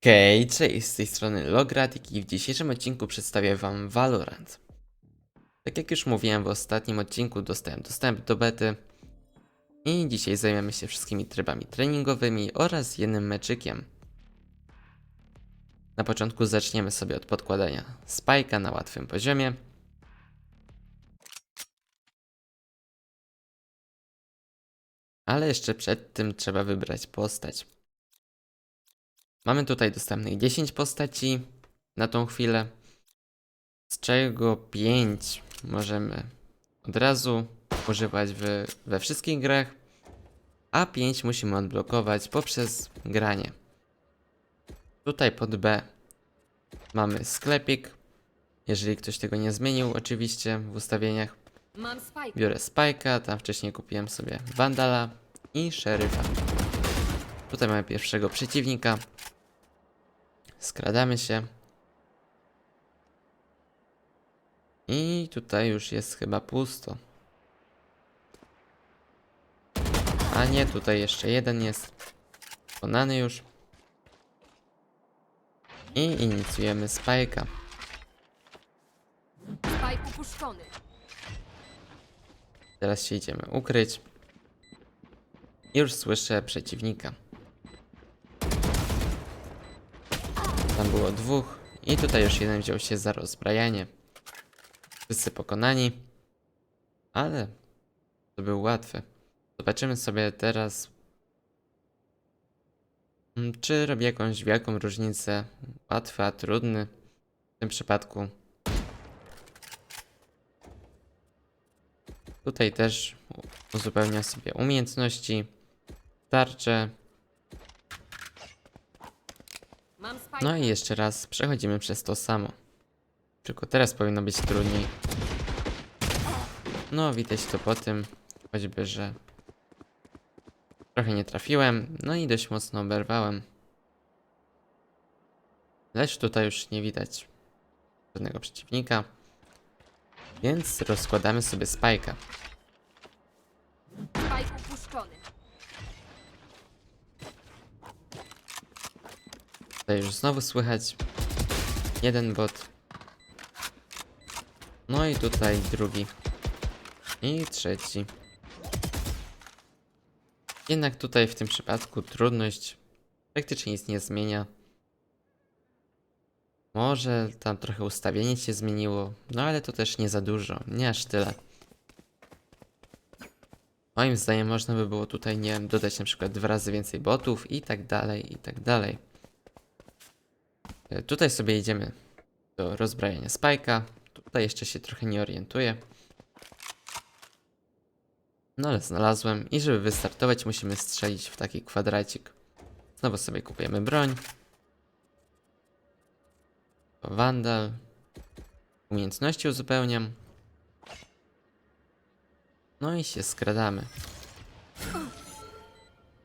Okej, cześć, z tej strony Logratik i w dzisiejszym odcinku przedstawię Wam Valorant. Tak jak już mówiłem w ostatnim odcinku, dostałem dostęp do bety i dzisiaj zajmiemy się wszystkimi trybami treningowymi oraz jednym meczykiem. Na początku zaczniemy sobie od podkładania spajka na łatwym poziomie. Ale jeszcze przed tym trzeba wybrać postać. Mamy tutaj dostępnych 10 postaci na tą chwilę, z czego 5 możemy od razu używać w, we wszystkich grach, a 5 musimy odblokować poprzez granie. Tutaj pod B mamy sklepik. Jeżeli ktoś tego nie zmienił, oczywiście w ustawieniach, biorę Spike'a, tam wcześniej kupiłem sobie Vandala i Szeryfa. Tutaj mamy pierwszego przeciwnika. Skradamy się. I tutaj już jest chyba pusto. A nie, tutaj jeszcze jeden jest. Pokonany już. I inicjujemy upuszczony. Teraz się idziemy ukryć. Już słyszę przeciwnika. Było dwóch. I tutaj już jeden wziął się za rozbrajanie. Wszyscy pokonani. Ale to był łatwy. Zobaczymy sobie teraz, mm, czy robi jakąś wielką różnicę łatwy, a trudny. W tym przypadku Tutaj też uzupełniam sobie umiejętności, tarcze. Mam spike. No i jeszcze raz przechodzimy przez to samo. Tylko teraz powinno być trudniej. No widać to po tym, choćby, że trochę nie trafiłem, no i dość mocno oberwałem. Lecz tutaj już nie widać żadnego przeciwnika. Więc rozkładamy sobie spajka. Spike upuszczony. Tutaj już znowu słychać jeden bot. No i tutaj drugi. I trzeci. Jednak tutaj w tym przypadku trudność praktycznie nic nie zmienia. Może tam trochę ustawienie się zmieniło, no ale to też nie za dużo, nie aż tyle. Moim zdaniem można by było tutaj, nie wiem, dodać na przykład dwa razy więcej botów i tak dalej, i tak dalej. E, Tutaj sobie idziemy do rozbrajania spajka. Tutaj jeszcze się trochę nie orientuję. No ale znalazłem i żeby wystartować musimy strzelić w taki kwadracik. Znowu sobie kupujemy broń. Wandal. Umiejętności uzupełniam. No i się skradamy.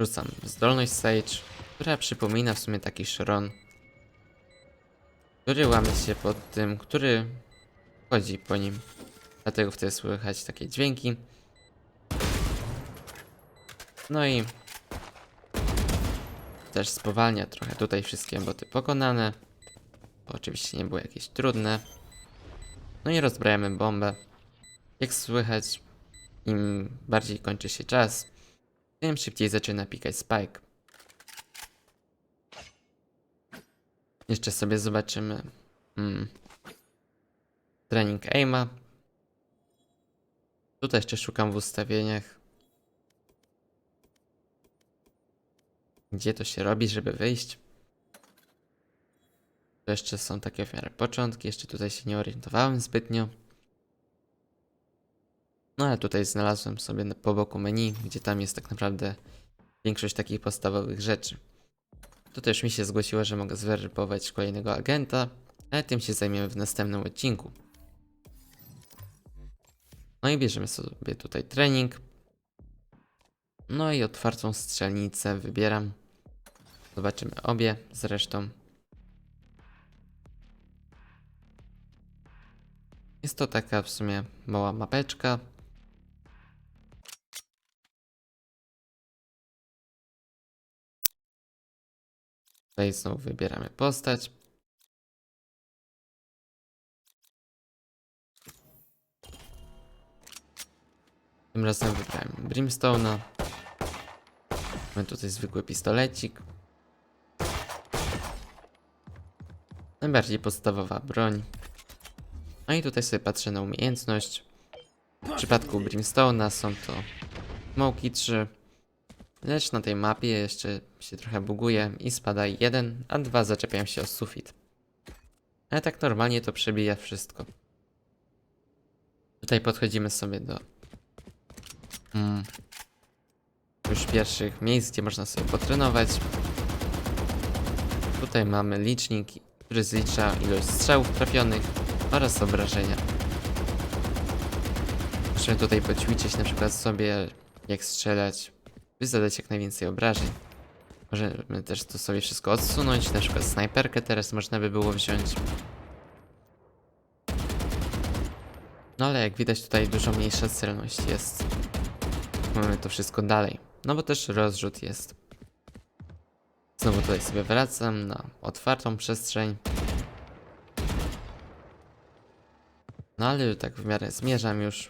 Rzucam zdolność Sage, która przypomina w sumie taki szron który łamie się pod tym, który chodzi po nim. Dlatego wtedy słychać takie dźwięki. No i też spowalnia trochę tutaj wszystkie boty pokonane. Bo oczywiście nie były jakieś trudne. No i rozbrajamy bombę. Jak słychać, im bardziej kończy się czas, tym szybciej zaczyna pikać spike. Jeszcze sobie zobaczymy. Hmm. Trening aima. Tutaj jeszcze szukam w ustawieniach. Gdzie to się robi, żeby wyjść? To jeszcze są takie w miarę początki. Jeszcze tutaj się nie orientowałem zbytnio. No ale tutaj znalazłem sobie po boku menu, gdzie tam jest tak naprawdę większość takich podstawowych rzeczy. To też mi się zgłosiło, że mogę zweryfikować kolejnego agenta, ale tym się zajmiemy w następnym odcinku. No i bierzemy sobie tutaj trening. No i otwartą strzelnicę wybieram. Zobaczymy obie zresztą. Jest to taka w sumie mała mapeczka. Tutaj znowu wybieramy postać. Tym razem wybrałem Brimstone'a. Mamy tutaj zwykły pistolecik. Najbardziej podstawowa broń. No i tutaj sobie patrzę na umiejętność. W przypadku Brimstone'a są to Smoki 3. Lecz na tej mapie jeszcze się trochę buguje i spada jeden, a dwa zaczepiają się o sufit. Ale tak normalnie to przebija wszystko. Tutaj podchodzimy sobie do mm, już pierwszych miejsc, gdzie można sobie potrenować. Tutaj mamy licznik, który zlicza ilość strzałów trafionych oraz obrażenia. Możemy tutaj poćwiczyć na przykład sobie jak strzelać, by zadać jak najwięcej obrażeń. Możemy też to sobie wszystko odsunąć, na przykład snajperkę teraz można by było wziąć. No ale jak widać tutaj dużo mniejsza celność jest. Mamy to wszystko dalej. No bo też rozrzut jest. Znowu tutaj sobie wracam na otwartą przestrzeń. No ale tak w miarę zmierzam już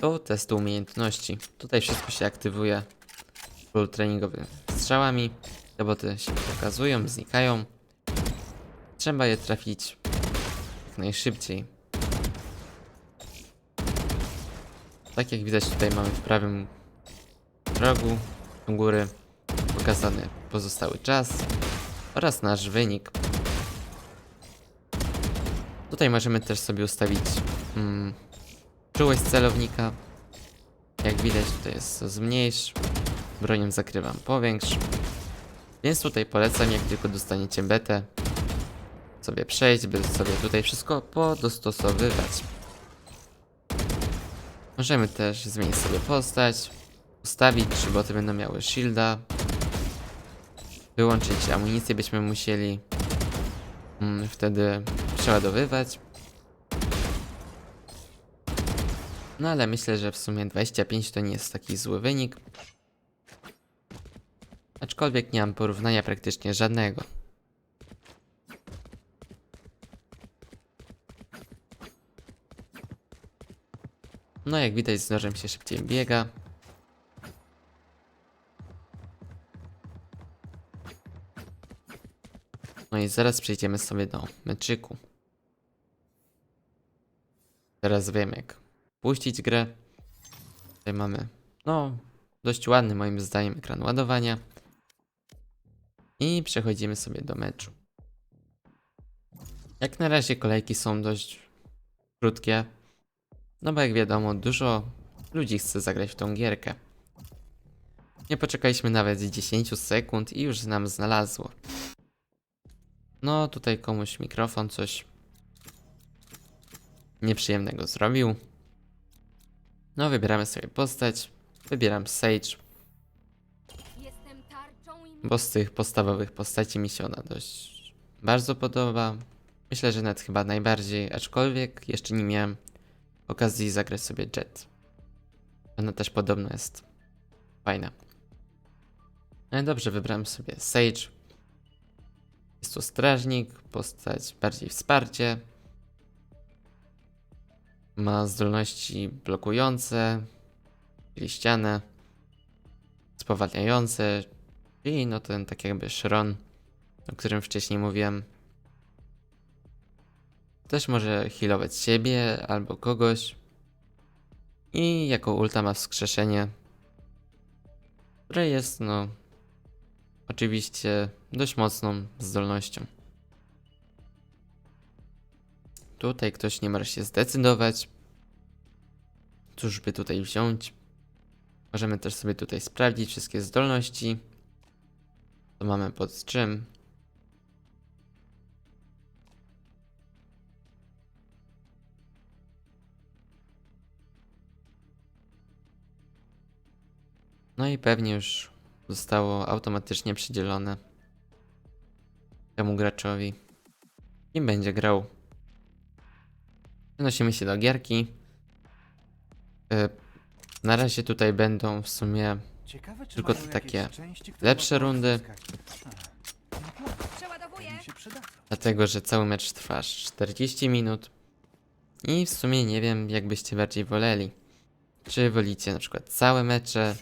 do testu umiejętności. Tutaj wszystko się aktywuje full treningowymi strzałami. Roboty się pokazują, znikają. Trzeba je trafić jak najszybciej. Tak jak widać tutaj mamy w prawym rogu u góry pokazany pozostały czas oraz nasz wynik. Tutaj możemy też sobie ustawić mm, czułość celownika. Jak widać tutaj jest zmniejsz, bronią zakrywam powiększ. Więc tutaj polecam jak tylko dostaniecie betę sobie przejść, by sobie tutaj wszystko podostosowywać. Możemy też zmienić sobie postać, ustawić, czy boty będą miały shielda. Wyłączyć amunicję byśmy musieli mm, wtedy przeładowywać. No ale myślę, że w sumie 25 to nie jest taki zły wynik. Aczkolwiek nie mam porównania praktycznie żadnego. No jak widać z nożem się szybciej biega. No i zaraz przejdziemy sobie do meczyku. Teraz wiem jak puścić grę. Tutaj mamy, no, dość ładny moim zdaniem ekran ładowania. I przechodzimy sobie do meczu. Jak na razie kolejki są dość krótkie. No bo jak wiadomo, dużo ludzi chce zagrać w tą gierkę. Nie poczekaliśmy nawet 10 sekund i już nam znalazło. No, tutaj komuś mikrofon coś nieprzyjemnego zrobił. No, wybieramy sobie postać. Wybieram Sage, bo z tych podstawowych postaci mi się ona dość bardzo podoba. Myślę, że nawet chyba najbardziej, aczkolwiek jeszcze nie miałem okazji zagrać sobie Jet. Ona też podobno jest fajna. No i dobrze, wybrałem sobie Sage. Jest to strażnik, postać bardziej wsparcie. Ma zdolności blokujące, czyli spowalniające, czyli no ten tak jakby szron, o którym wcześniej mówiłem. Też może healować siebie albo kogoś. I jako ulta ma wskrzeszenie, które jest no oczywiście dość mocną zdolnością. Tutaj ktoś nie może się zdecydować. Cóż by tutaj wziąć? Możemy też sobie tutaj sprawdzić wszystkie zdolności. To mamy pod czym. No i pewnie już zostało automatycznie przydzielone temu graczowi. Kim będzie grał. Przenosimy się do gierki. E, Na razie tutaj będą w sumie Ciekawe, czy Tylko mają te jakieś takie części, które lepsze można rundy. odzyskać. A, no tak. Przeładowuję. Mi się przydadzą. Dlatego, że cały mecz trwa aż 40 minut. I w sumie nie wiem, jak byście bardziej woleli. Czy wolicie na przykład całe mecze,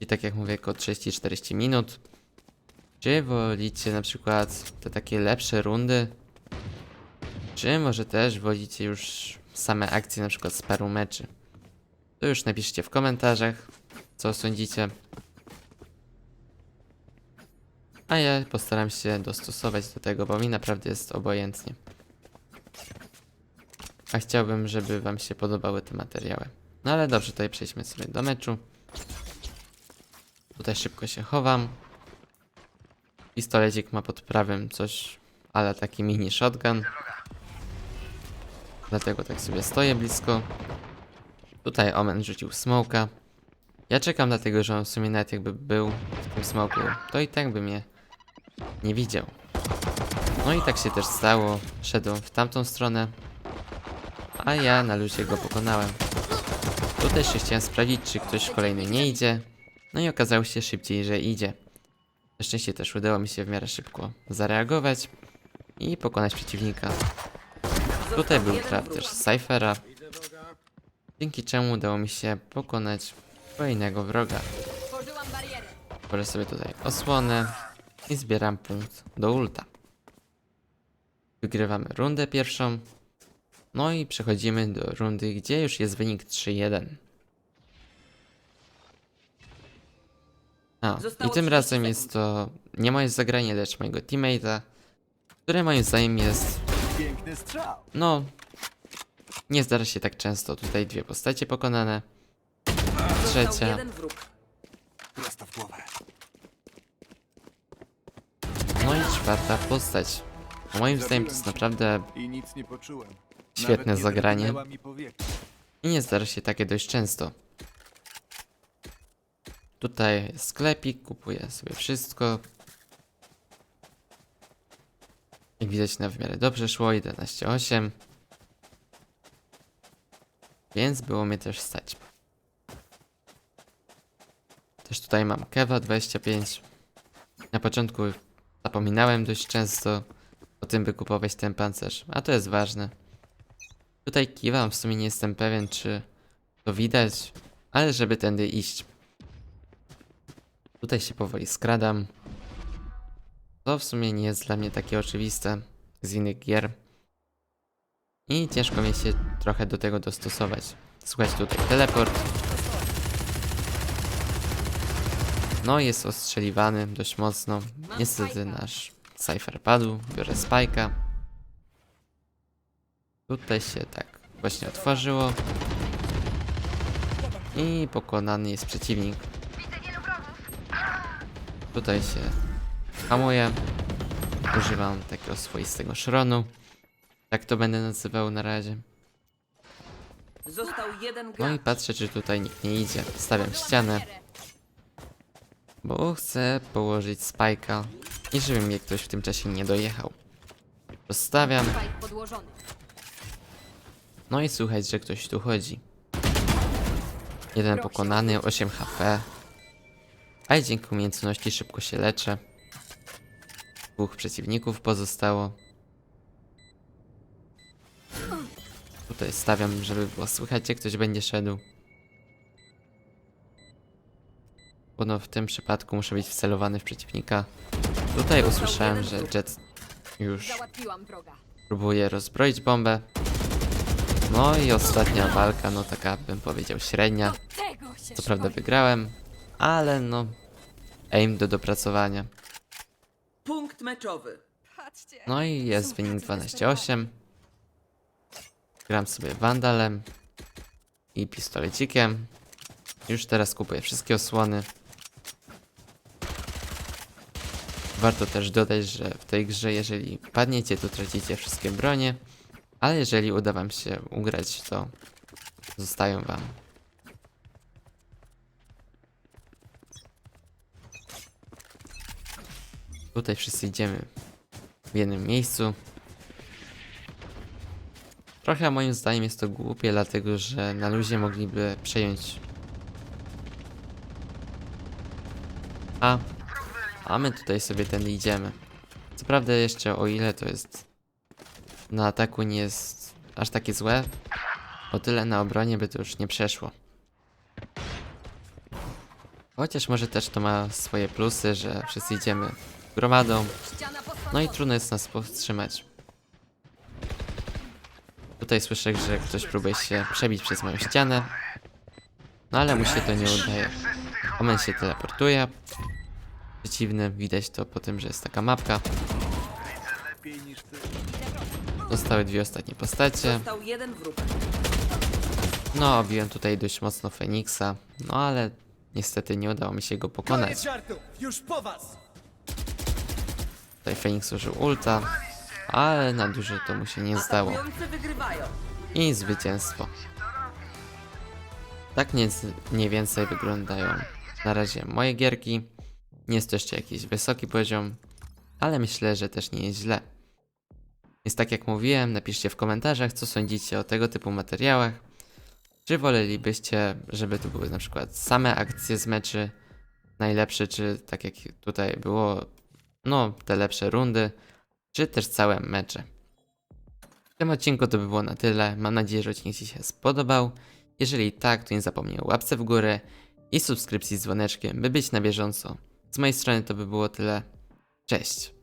i tak jak mówię, około 30-40 minut. Czy wolicie na przykład te takie lepsze rundy? Czy może też wolicie już same akcje na przykład z paru meczy? To już napiszcie w komentarzach, co sądzicie. A ja postaram się dostosować do tego, bo mi naprawdę jest obojętnie. A chciałbym, żeby wam się podobały te materiały. No ale dobrze, tutaj przejdźmy sobie do meczu. Tutaj szybko się chowam. Pistolecik ma pod prawym coś, ale taki mini shotgun. Dlatego tak sobie stoję blisko. Tutaj Omen rzucił smoka. Ja czekam dlatego, że on w sumie nawet jakby był w tym smoku, to i tak by mnie nie widział. No i tak się też stało. Szedłem w tamtą stronę, a ja na luzie go pokonałem. Tutaj jeszcze chciałem sprawdzić, czy ktoś kolejny nie idzie. No i okazało się szybciej, że idzie. Na szczęście też udało mi się w miarę szybko zareagować i pokonać przeciwnika. Tutaj był trap też Cyphera, dzięki czemu udało mi się pokonać kolejnego wroga. Tworzę sobie tutaj osłonę i zbieram punkt do ulta. Wygrywamy rundę pierwszą. No i przechodzimy do rundy, gdzie już jest wynik 3-1. A, i tym 30 razem jest to nie moje zagranie, lecz mojego teammate'a, które moim zdaniem jest, Piękny strzał. no, nie zdarza się tak często. Tutaj dwie postacie pokonane. Trzecia. Prosto w głowę. No i czwarta postać. Moim zdaniem to jest naprawdę I nic nie poczułem. Świetne nie zagranie. drgnęła mi powieka. I nie zdarza się takie dość często. Tutaj sklepik, kupuję sobie wszystko. Jak widać na w miarę dobrze szło, 11,8. Więc było mnie też stać. Też tutaj mam Kewa 25. Na początku zapominałem dość często o tym, by kupować ten pancerz, a to jest ważne. Tutaj kiwam, w sumie nie jestem pewien, czy to widać, ale żeby tędy iść. Tutaj się powoli skradam. To w sumie nie jest dla mnie takie oczywiste z innych gier. I ciężko mi się trochę do tego dostosować. Słuchajcie, tutaj teleport. No, jest ostrzeliwany dość mocno. Niestety nasz Cypher padł. Biorę spajka. Tutaj się tak właśnie otworzyło. I pokonany jest przeciwnik. Tutaj się hamuję. Używam takiego swoistego szronu. Tak to będę nazywał na razie. Został jeden No i patrzę, czy tutaj nikt nie idzie. Stawiam ścianę. Bo chcę położyć spajka i żeby mnie ktoś w tym czasie nie dojechał. Podłożony. No i słuchać, że ktoś tu chodzi. Jeden pokonany, 8 HP. A i dzięki umiejętności szybko się leczę. Dwóch przeciwników pozostało. Tutaj stawiam, żeby było słychać, jak ktoś będzie szedł. Bo no w tym przypadku muszę być wcelowany w przeciwnika. Tutaj usłyszałem, że Jet już. Próbuję rozbroić bombę. No i ostatnia walka, no taka bym powiedział średnia. Co prawda wygrałem, ale no aim do dopracowania. Punkt meczowy. No i jest wynik 12-8. Gram sobie Vandalem i pistolecikiem. Już teraz kupuję wszystkie osłony. Warto też dodać, że w tej grze, jeżeli padniecie, to tracicie wszystkie bronie, ale jeżeli uda wam się ugrać, to zostają wam. Tutaj wszyscy idziemy w jednym miejscu. Trochę moim zdaniem jest to głupie, dlatego że na luzie mogliby przejąć. A, a my tutaj sobie ten idziemy. Co prawda jeszcze o ile to jest na ataku nie jest aż takie złe, o tyle na obronie by to już nie przeszło. Chociaż może też to ma swoje plusy, że wszyscy idziemy gromadą, no i trudno jest nas powstrzymać. Tutaj słyszę, że ktoś próbuje się przebić przez moją ścianę. No ale mu się to nie udaje. Omen się teleportuje. Przeciwny, widać to po tym, że jest taka mapka. Zostały dwie ostatnie postacie. No, obiłem tutaj dość mocno Feniksa. No ale niestety nie udało mi się go pokonać. Tutaj Feniks użył ulta. Ale na dużo to mu się nie zdało. I zwycięstwo. Tak mniej, mniej więcej wyglądają na razie moje gierki. Nie jest to jeszcze jakiś wysoki poziom, ale myślę, że też nie jest źle. Więc tak jak mówiłem, napiszcie w komentarzach, co sądzicie o tego typu materiałach. Czy wolelibyście, żeby to były na przykład same akcje z meczy najlepsze, czy tak jak tutaj było, no te lepsze rundy, czy też całe mecze. W tym odcinku to by było na tyle. Mam nadzieję, że odcinek Ci się spodobał. Jeżeli tak, to nie zapomnij o łapce w górę i subskrypcji z dzwoneczkiem, by być na bieżąco. Z mojej strony to by było tyle. Cześć!